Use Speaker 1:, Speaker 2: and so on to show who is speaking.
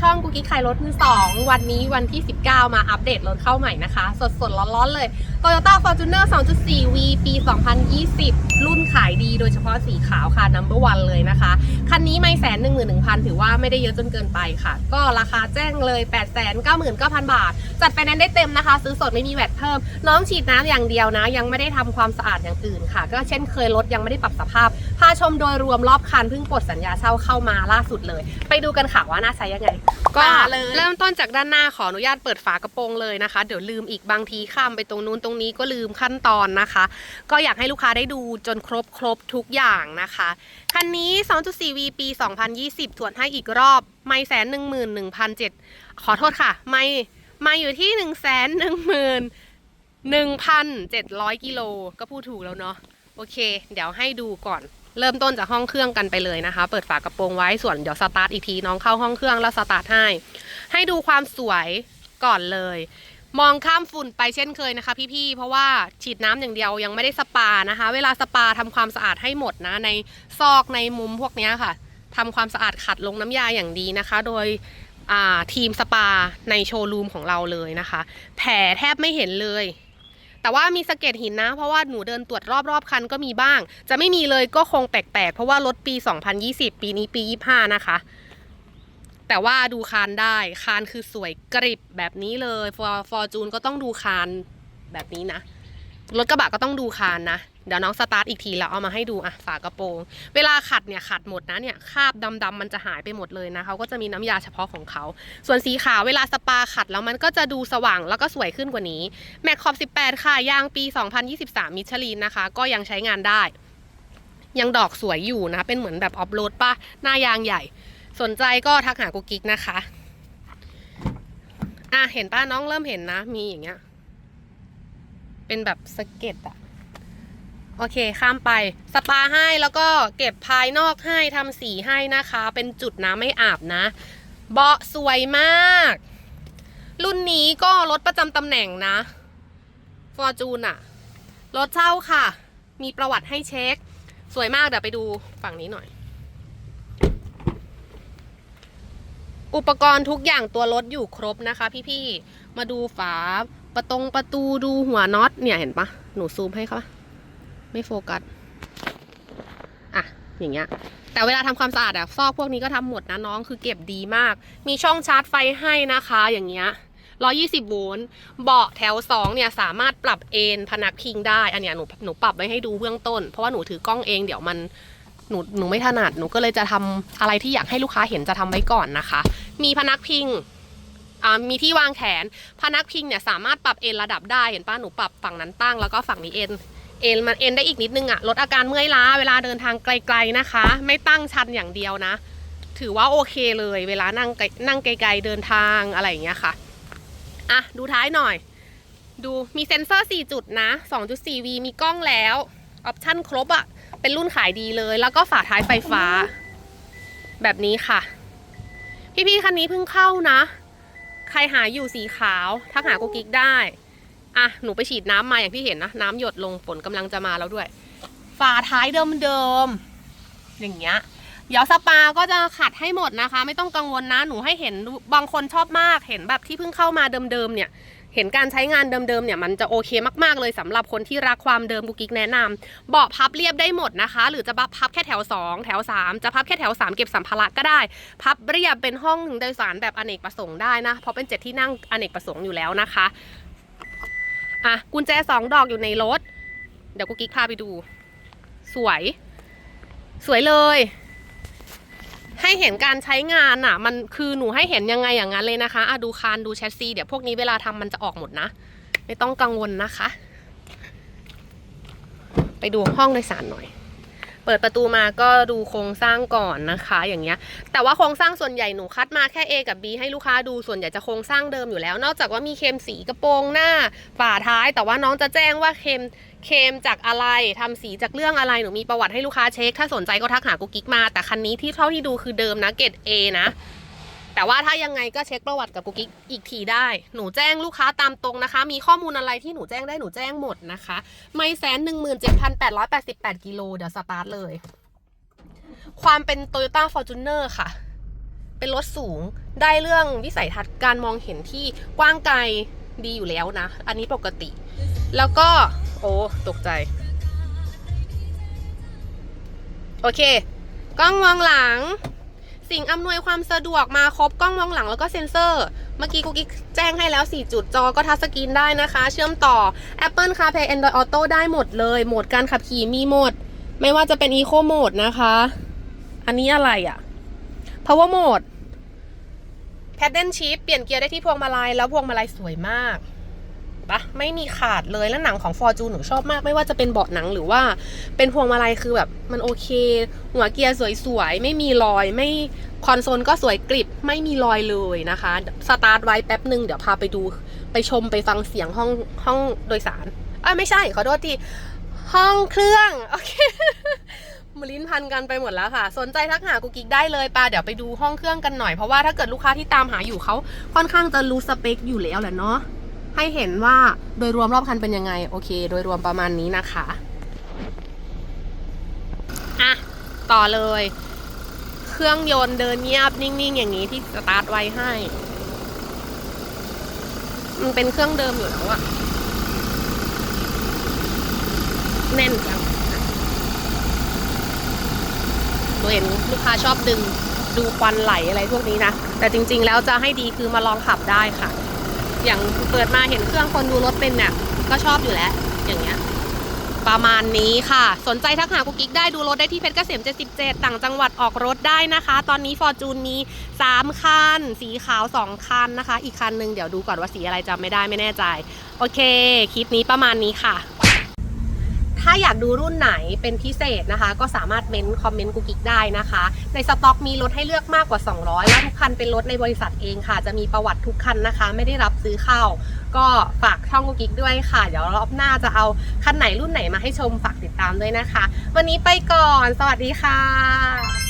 Speaker 1: ช่องกุ๊กกิ๊กขายรถมือสองวันนี้วันที่ 19 มาอัปเดตรถเข้าใหม่นะคะ สดสดร้อนๆเลย Toyota Fortuner 2.4 V ปี 2020 รุ่นขายดีโดยเฉพาะสีขาวค่ะ number one เลยนะคะ คันนี้ไม่แสนหนึ่งหมื่นหนึ่งพันถือว่าไม่ได้เยอะจนเกินไปค่ะ ก็ราคาแจ้งเลย 8 9 9 9 0 0 0 บาท จัดไปนั้นได้เต็มนะคะ ซื้อสดไม่มีแวตเพิ่ม น้องฉีดน้ำอย่างเดียวนะ ยังไม่ได้ทำความสะอาดอย่างอื่นค่ะ ก็เช่นเคยรถยังไม่ได้ปรับสภาพพาชมโดยรวมรอบคันเพิ่งปลดสัญญาเช่าเข้ามาล่าสุดเลย ไปดูกันค่ะว่าน่าใช้ยังไงก็
Speaker 2: มาเลย
Speaker 1: เริ่มต้นจากด้านหน้าขออนุญาตเปิดฝากระโปรงเลยนะคะ เดี๋ยวลืมอีกบางทีข้ามไปตรงนู้นตรงนี้ก็ลืมขั้นตอนนะคะ ก็อยากให้ลูกค้าได้ดูจนครบครบทุกอย่างนะคะคันนี้ 2.4V ปี 2020 ถวนให้อีกรอบ ไม่แสนหนึ่งหมื่นหนึ่งพันเจ็ดขอโทษค่ะ ไม่มาอยู่ที่หนึ่งแสนหนึ่งหมื่นหนึ่งพันเจ็ดร้อยกิโลก็พูดถูกแล้วเนาะโอเค เดี๋ยวให้ดูก่อน เริ่มต้นจากห้องเครื่องกันไปเลยนะคะ เปิดฝากระโปรงไว้ส่วนเดี๋ยวสตาร์ทอีกทีน้องเข้าห้องเครื่องแล้วสตาร์ทให้ ให้ดูความสวยก่อนเลย มองข้ามฝุ่นไปเช่นเคยนะคะ พี่ๆ เพราะว่าฉีดน้ำอย่างเดียวยังไม่ได้สปานะคะ เวลาสปาทำความสะอาดให้หมดนะ ในซอกในมุมพวกนี้ค่ะทำความสะอาดขัดลงน้ำยาอย่างดีนะคะ โดยทีมสปาในโชว์รูมของเราเลยนะคะ แผลแทบไม่เห็นเลย แต่ว่ามีสะเก็ดหินนะ เพราะว่าหนูเดินตรวจรอบๆคันก็มีบ้าง จะไม่มีเลยก็คงแปลกๆ เพราะว่ารถปี 2020 ปีนี้ปี 25 นะคะ แต่ว่าดูคานได้คานคือสวยกริบแบบนี้เลยฟอร์ฟอร์จูนก็ต้องดูคานแบบนี้นะ รถกระบะก็ต้องดูคานนะ เดี๋ยวน้องสตาร์ทอีกทีแล้วเอามาให้ดูอะฝากระโปรง เวลาขัดเนี่ยขัดหมดนะเนี่ยคราบดำๆมันจะหายไปหมดเลยนะเขาก็จะมีน้ำยาเฉพาะของเขา ส่วนสีขาวเวลาสปาขัดแล้วมันก็จะดูสว่างแล้วก็สวยขึ้นกว่านี้แม็กขอบ 18 ค่ะยางปี 2023 มิชลินนะคะ ก็ยังใช้งานได้ ยังดอกสวยอยู่นะเป็นเหมือนแบบออฟโรดป่ะหน้ายางใหญ่ สนใจก็ทักหากูกิ๊กนะคะอะเห็นป้าน้องเริ่มเห็นนะ มีอย่างเงี้ย เป็นแบบสเก็ดอะโอเค ข้ามไป สปาให้แล้วก็เก็บภายนอกให้ทำสีให้นะคะ เป็นจุดน้ำไม่อาบนะ เบาะสวยมาก รุ่นนี้ก็รถประจำตำแหน่งนะฟอร์จูนอะรถเช่าค่ะ มีประวัติให้เช็ค สวยมากเดี๋ยวไปดูฝั่งนี้หน่อย อุปกรณ์ทุกอย่างตัวรถอยู่ครบนะคะ พี่ๆ มาดูฝา ประตงประตูดูหัวน็อตเนี่ยเห็นปะหนูซูมให้เขาไม่โฟกัสอะอย่างเงี้ยแต่เวลาทำความสะอาดอะซอกพวกนี้ก็ทำหมดนะน้องคือเก็บดีมาก มีช่องชาร์จไฟให้นะคะ อย่างเงี้ย120โวลต์เบาะแถว2เนี่ยสามารถปรับเอนพนักพิงได้ อันเนี้ยหนูหนูปรับไว้ให้ดูเบื้องต้น เพราะว่าหนูถือกล้องเองเดี๋ยวมันหนูหนูไม่ถนัดหนูก็เลยจะทำอะไรที่อยากให้ลูกค้าเห็นจะทำไว้ก่อนนะคะ มีพนักพิง มีที่วางแขนพนักพิงเนี่ยสามารถปรับเอ็นระดับได้เห็นป้าหนูปรับฝั่งนั้นตั้งแล้วก็ฝั่งนี้เอ็นเอ็นมันเอ็นได้อีกนิดนึงอะลดอาการเมื่อยล้าเวลาเดินทางไกลๆนะคะ ไม่ตั้งชันอย่างเดียวนะ ถือว่าโอเคเลย เวลานั่งไกลนั่งไกลๆเดินทางอะไรอย่างเงี้ยค่ะอะดูท้ายหน่อย ดูมีเซ็นเซอร์ 4 จุดนะ 2.4V มีกล้องแล้วออปชั่นครบอะเป็นรุ่นขายดีเลย แล้วก็ฝาท้ายไฟฟ้า แบบนี้ค่ะ พี่ๆคันนี้เพิ่งเข้านะ ใครหาอยู่สีขาวทักหากูกิ๊กได้ อะ หนูไปฉีดน้ำมาอย่างที่เห็นนะ น้ำหยดลงฝนกำลังจะมาแล้วด้วย ฝาท้ายเดิมๆอย่างเงี้ย เดี๋ยวสปาก็จะขัดให้หมดนะคะ ไม่ต้องกังวลนะ หนูให้เห็นบางคนชอบมากเห็นแบบที่เพิ่งเข้ามาเดิมๆเนี่ย เห็นการใช้งานเดิมๆเนี่ยมันจะโอเคมากๆเลยสำหรับคนที่รักความเดิมกุกิ๊กแนะนำเบาะพับเรียบได้หมดนะคะ หรือจะพับแค่แถว 2 แถว 3 จะพับแค่แถว 3 เก็บสัมภาระก็ได้ พับเรียบเป็นห้องโดยสารแบบอเนกประสงค์ได้นะ เพราะเป็นเจ็ดที่นั่งอเนกประสงค์อยู่แล้วนะคะอะกุญแจสองดอกอยู่ในรถ เดี๋ยวกุกิ๊กพาไปดู สวย สวยเลย ให้เห็นการใช้งานอะ มันคือหนูให้เห็นยังไงอย่างนั้นเลยนะคะอะดูคานดูแชสซีเดี๋ยวพวกนี้เวลาทำมันจะออกหมดนะ ไม่ต้องกังวลนะคะ ไปดูห้องโดยสารหน่อย เปิดประตูมาก็ดูโครงสร้างก่อนนะคะ อย่างเงี้ย แต่ว่าโครงสร้างส่วนใหญ่หนูคัดมาแค่ A กับ B ให้ลูกค้าดูส่วนใหญ่จะโครงสร้างเดิมอยู่แล้ว นอกจากว่ามีเคมสีกระโปรงหน้าฝาท้าย แต่ว่าน้องจะแจ้งว่าเคมเคมจากอะไรทำสีจากเรื่องอะไรหนูมีประวัติให้ลูกค้าเช็ค ถ้าสนใจก็ทักหากุ๊กกิ๊กมา แต่คันนี้ที่เท่าที่ดูคือเดิมนะเกรด A นะ แต่ว่าถ้ายังไงก็เช็คประวัติกับกุ๊กกิ๊กอีกทีได้ หนูแจ้งลูกค้าตามตรงนะคะ มีข้อมูลอะไรที่หนูแจ้งได้หนูแจ้งหมดนะคะ ไม่แสนหนึ่งหมื่นเจ็ดพันแปดร้อยแปดสิบแปดกิโลเดี๋ยวสตาร์ทเลย ความเป็น Toyota Fortuner ค่ะ เป็นรถสูง ได้เรื่องวิสัยทัศน์การมองเห็นที่กว้างไกลดีอยู่แล้วนะ อันนี้ปกติ แล้วก็ โอ้ ตกใจ โอเค กล้องมองหลัง สิ่งอำนวยความสะดวกมาครบกล้องมองหลังแล้วก็เซ็นเซอร์ เมื่อกี้กุ๊กกิ๊กแจ้งให้แล้ว 4 จุดจอก็ทัชสกรีนได้นะคะ เชื่อมต่อ Apple CarPlay Android Auto ได้หมดเลย โหมดการขับขี่มีหมด ไม่ว่าจะเป็น Eco Mode นะคะ อันนี้อะไรอะ Power Mode Paddle Shift เปลี่ยนเกียร์ได้ที่พวงมาลัยแล้วพวงมาลัยสวยมาก ปะไม่มีขาดเลยแล้วหนังของ Fortune หนูชอบมาก ไม่ว่าจะเป็นเบาะหนังหรือว่าเป็นพวงมาลัยคือแบบมันโอเค หัวเกียร์สวยๆ ไม่มีรอยไม่คอนโซลก็สวยกริบไม่มีรอยเลยนะคะ สตาร์ทไว้แป๊บหนึ่งเดี๋ยวพาไปดูไปชมไปฟังเสียงห้องห้องโดยสารอะไม่ใช่ขอโทษทีห้องเครื่องโอเคมลิ้นพันกันไปหมดแล้วค่ะ สนใจทักหากูกิ๊กได้เลยปาเดี๋ยวไปดูห้องเครื่องกันหน่อยเพราะว่าถ้าเกิดลูกค้าที่ตามหาอยู่เขาค่อนข้างจะรู้สเปคอยู่แล้วแหละเนาะ ให้เห็นว่าโดยรวมรอบคันเป็นยังไง โอเค โดยรวมประมาณนี้นะคะอะต่อเลย เครื่องยนต์เดินเงียบนิ่งๆ อย่างนี้ที่สตาร์ทไว้ให้ มันเป็นเครื่องเดิมอยู่แล้วอะแน่นจังตัวเห็นลูกค้าชอบดึงดูควันไหลอะไรพวกนี้นะ แต่จริงๆแล้วจะให้ดีคือมาลองขับได้ค่ะ อย่างเปิดมาเห็นเครื่องคนดูรถเป็นเนี่ยก็ชอบอยู่แล้ว อย่างเงี้ย ประมาณนี้ค่ะ สนใจทักหากุ๊กกิ๊กได้ดูรถได้ที่เพชรเกษม 77 ต่างจังหวัดออกรถได้นะคะ ตอนนี้ฟอร์จูนมี 3 คัน สีขาว 2 คันนะคะ อีกคันหนึ่งเดี๋ยวดูก่อนว่าสีอะไรจำไม่ได้ไม่แน่ใจ โอเค คลิปนี้ประมาณนี้ค่ะ ถ้าอยากดูรุ่นไหนเป็นพิเศษนะคะ ก็สามารถเม้นคอมเมนต์กูกิ๊กได้นะคะ ในสต็อกมีรถให้เลือกมากกว่า 200 และทุกคันเป็นรถในบริษัทเองค่ะ จะมีประวัติทุกคันนะคะ ไม่ได้รับซื้อเข้า ก็ฝากช่องกูกกิ๊กด้วยค่ะ เดี๋ยวรอบหน้าจะเอาคันไหนรุ่นไหนมาให้ชมฝากติดตามด้วยนะคะ วันนี้ไปก่อน สวัสดีค่ะ